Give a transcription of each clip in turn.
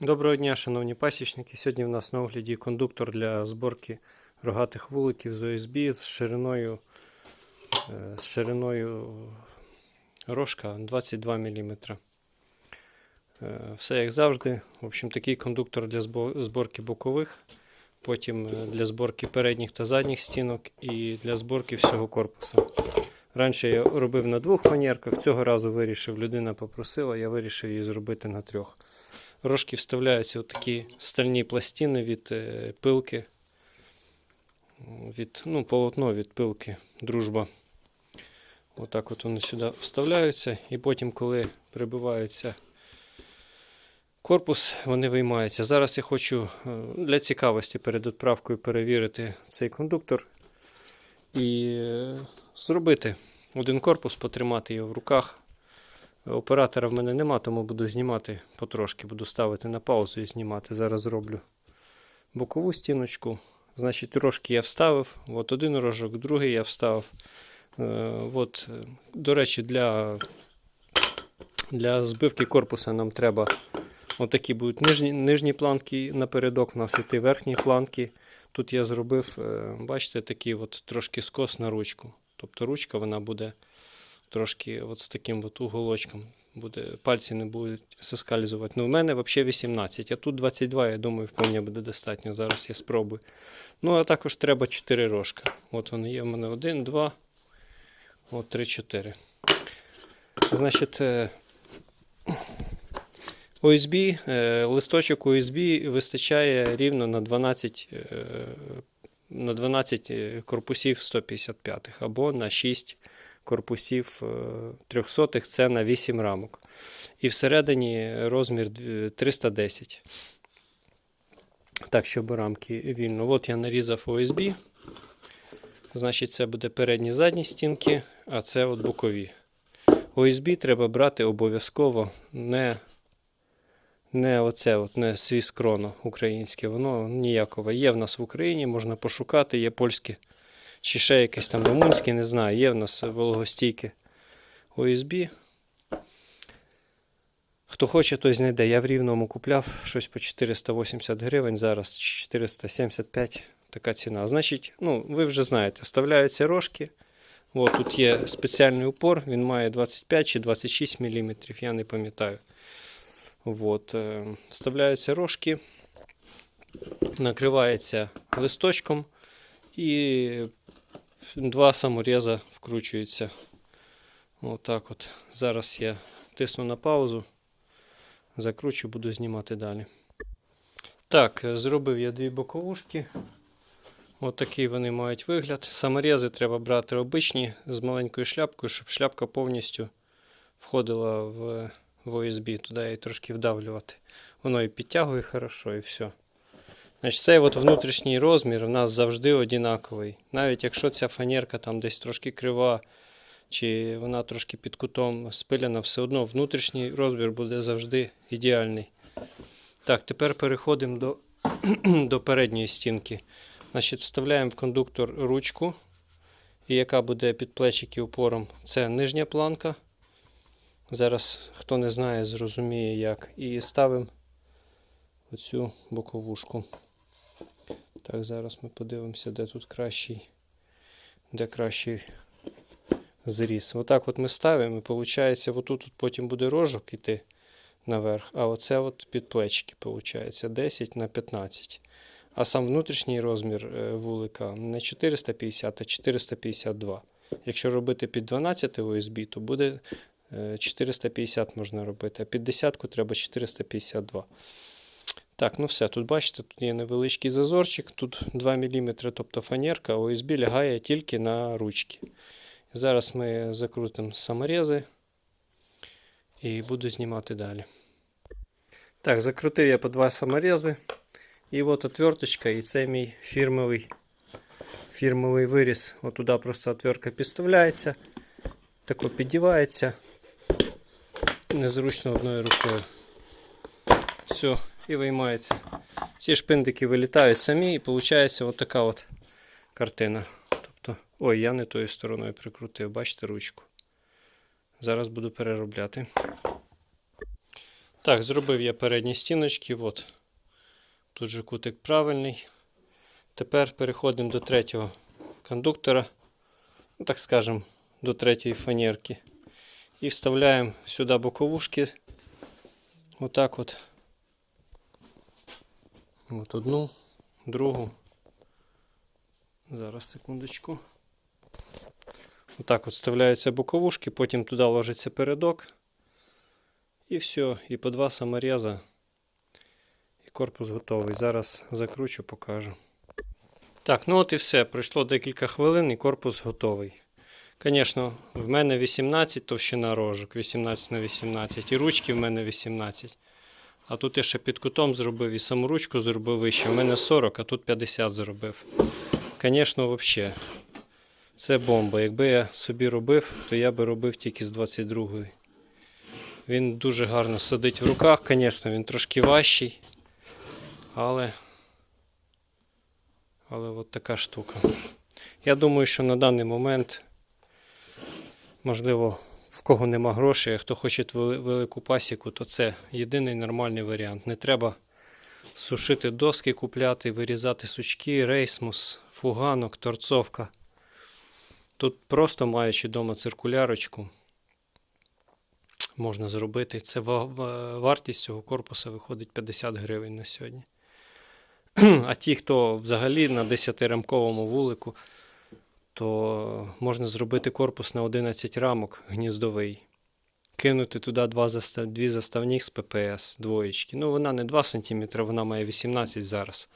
Доброго дня, шановні пасічники. Сьогодні в нас на огляді кондуктор для зборки рогатих вуликів з ОСБ з шириною, е, з шириною рожка 22 мм. Все як завжди. В общем, такий кондуктор для зборки бокових, потім е, для зборки передніх та задніх стінок і для зборки всього корпусу. Раніше я робив на двох фанерках, цього разу вирішив, людина попросила, я вирішив її зробити на трьох. Рожки вставляються такі стальні пластини від е, пилки, від, ну, полотно від пилки, дружба. Отак от вони сюди вставляються, і потім, коли прибивається корпус, вони виймаються. Зараз я хочу е, для цікавості перед відправкою перевірити цей кондуктор і е, зробити один корпус, потримати його в руках. Оператора в мене нема, тому буду знімати потрошки, буду ставити на паузу і знімати. Зараз зроблю бокову стіночку. Значить, рожки я вставив. От один рожок, другий я вставив. Е, от, е, до речі, для, для збивки корпуса нам треба отакі будуть нижні, нижні планки напередок, у нас іти верхні планки. Тут я зробив, е, бачите, такий от трошки скос на ручку. Тобто ручка вона буде трошки от з таким от уголочком. Буде, пальці не будуть соскальзувати. Ну, в мене взагалі 18, а тут 22, я думаю, вполне буде достатньо. Зараз я спробую. Ну, а також треба 4 рожка. От вони є в мене 1, 2, от 3, 4. Значить, е, ОСБ, е, листочок ОСБ вистачає рівно на 12, е, на 12 корпусів 155 або на 6 корпусів 300 це на 8 рамок. І всередині розмір 310. Так, щоб рамки вільно. От я нарізав ОСБ. Значить, це буде передні задні стінки, а це от бокові. ОСБ треба брати обов'язково не, не оце, от, не свіскроно українське. Воно ніякого. Є в нас в Україні, можна пошукати, є польське чи ще якесь там румунське, не знаю. Є в нас вологостійке ОСБ. Хто хоче, той знайде. Я в рівному купляв щось по 480 гривень, зараз 475 така ціна. Значить, ну, ви вже знаєте, вставляються рожки. От, тут є спеціальний упор, він має 25 чи 26 мм, я не пам'ятаю. От, е, вставляються рожки, накривається листочком і два саморіза вкручуються. Отак от. Зараз я тисну на паузу, закручу, буду знімати далі. Так, зробив я дві боковушки. Отакий вони мають вигляд. Саморези треба брати обичні з маленькою шляпкою, щоб шляпка повністю входила в, в ОСБ. Туди її трошки вдавлювати. Воно і підтягує хорошо, і все. Значить, цей от внутрішній розмір у нас завжди однаковий. Навіть якщо ця фанерка там десь трошки крива, чи вона трошки під кутом спиляна, все одно внутрішній розмір буде завжди ідеальний. Так, тепер переходимо до, до передньої стінки. Значить, вставляємо в кондуктор ручку, яка буде під плечики упором. Це нижня планка. Зараз, хто не знає, зрозуміє як. І ставимо оцю боковушку. Так, зараз ми подивимося, де тут кращий, де кращий зріз. Отак от ми ставимо, і виходить, отут тут потім буде рожок іти наверх, а оце от під плечики, виходить, 10 на 15. А сам внутрішній розмір е, вулика не 450, а 452. Якщо робити під 12 ОСБ, то буде е, 450 можна робити, а під десятку треба 452. Так, ну все, тут бачите, тут є невеличкий зазорчик, тут 2 мм, тобто фанерка, ОСБ лягає тільки на ручки. Зараз ми закрутимо саморези і буду знімати далі. Так, закрутив я по два саморези. І от отверточка, і це мій фірмовий, фірмовий виріз. От туди просто отвертка підставляється, тако піддівається. Незручно одною рукою. Все, і виймається. Ці шпиндики вилітають самі, і виходить от така от картина. Тобто, ой, я не тою стороною прикрутив, бачите ручку. Зараз буду переробляти. Так, зробив я передні стіночки. От. Тут же кутик правильний. Тепер переходимо до третього кондуктора, ну, так скажемо, до третьої фанерки. І вставляємо сюди боковушки. Отак от. От одну, другу. Зараз секундочку. Отак от вставляються боковушки, потім туди ложиться передок. І все, і по два саморіза. І корпус готовий. Зараз закручу, покажу. Так, ну от і все. Пройшло декілька хвилин і корпус готовий. Звісно, в мене 18 товщина рожок, 18 на 18, і ручки в мене 18. А тут я ще під кутом зробив і саму ручку зробив вище. В мене 40, а тут 50 зробив. Звісно, взагалі. Це бомба. Якби я собі робив, то я би робив тільки з 22-ї. Він дуже гарно сидить в руках, звісно, він трошки важчий. Але. Але от така штука. Я думаю, що на даний момент, можливо, в кого нема грошей, а хто хоче велику пасіку, то це єдиний нормальний варіант. Не треба сушити доски, купляти, вирізати сучки, рейсмус, фуганок, торцовка. Тут просто маючи вдома циркулярочку, можна зробити. Це ва- ва- вартість цього корпуса виходить 50 гривень на сьогодні. А ті, хто взагалі на 10-рамковому вулику, то можна зробити корпус на 11 рамок гніздовий. Кинути туди два застав... дві заставних з ППС, двоєчки. Ну, вона не 2 см, вона має 18 зараз.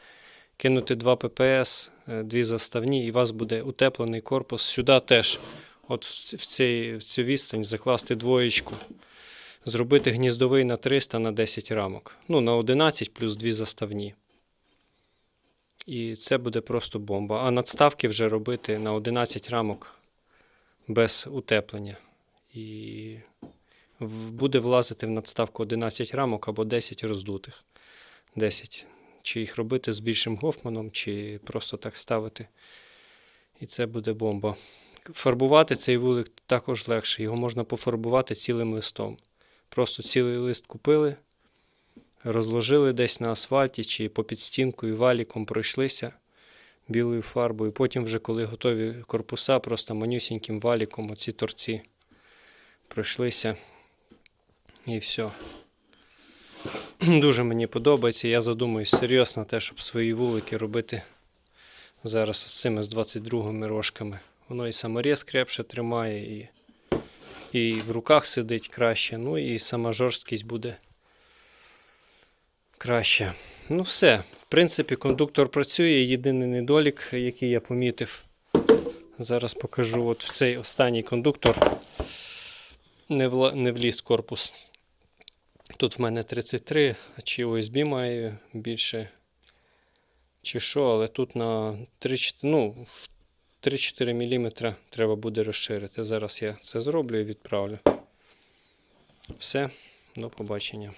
Кинути два ППС, е, дві заставні, і у вас буде утеплений корпус. Сюди теж, от в, цей, в цю відстань, закласти двоєчку. Зробити гніздовий на 300 на 10 рамок. Ну, на 11 плюс дві заставні. І це буде просто бомба. А надставки вже робити на 11 рамок без утеплення. І буде влазити в надставку 11 рамок або 10 роздутих. 10. Чи їх робити з більшим гофманом, чи просто так ставити. І це буде бомба. Фарбувати цей вулик також легше. Його можна пофарбувати цілим листом. Просто цілий лист купили, розложили десь на асфальті чи попід стінкою валіком пройшлися білою фарбою. Потім, вже коли готові корпуса, просто манюсіньким валіком оці торці пройшлися. І все. Дуже мені подобається. Я задумуюсь серйозно те, щоб свої вулики робити зараз з цими з 22 рожками. Воно і саморіз крепше тримає, і, і в руках сидить краще, ну і сама жорсткість буде краще. Ну, все. В принципі, кондуктор працює. Єдиний недолік, який я помітив. Зараз покажу. От в цей останній кондуктор не, вла... не вліз корпус. Тут в мене 33, а чи USB має більше, чи що, але тут на 3-4, ну, 3-4 мм треба буде розширити. Зараз я це зроблю і відправлю. Все, до побачення.